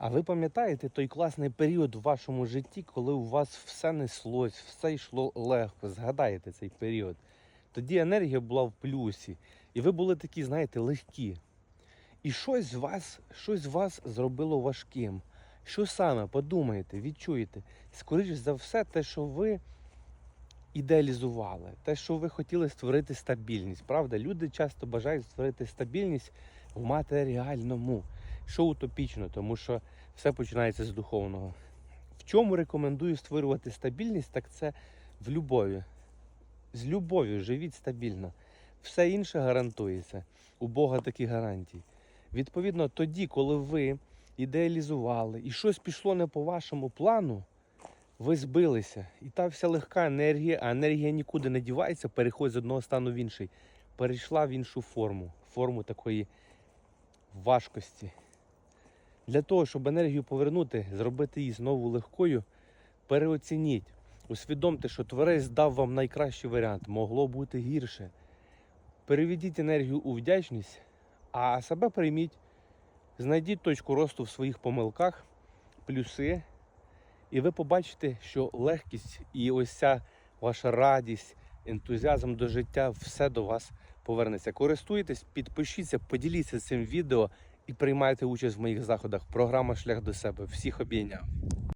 А ви пам'ятаєте той класний період в вашому житті, коли у вас все неслось, все йшло легко. Згадаєте цей період. Тоді енергія була в плюсі, і ви були такі, знаєте, легкі. І щось з вас, щось з вас зробило важким. Що саме? Подумайте, відчуєте. Скоріше за все, те, що ви ідеалізували, те, що ви хотіли створити стабільність. Правда, люди часто бажають створити стабільність в матеріальному, що утопічно, тому що все починається з духовного. В чому рекомендую створювати стабільність, так це в любові. З любов'ю живіть стабільно. Все інше гарантується. У Бога такі гарантії. Відповідно, тоді, коли ви ідеалізували і щось пішло не по вашому плану, ви збилися. І та вся легка енергія, а енергія нікуди не дівається, переходить з одного стану в інший. Перейшла в іншу форму, форму такої важкості. Для того, щоб енергію повернути, зробити її знову легкою, переоцініть. Усвідомте, що творець дав вам найкращий варіант, могло бути гірше. Переведіть енергію у вдячність, а себе прийміть. Знайдіть точку росту в своїх помилках, плюси, і ви побачите, що легкість і ось ця ваша радість, ентузіазм до життя, все до вас повернеться. Користуйтесь, підпишіться, поділіться цим відео і приймайте участь в моїх заходах. Програма Шлях до себе. Всіх обійняв.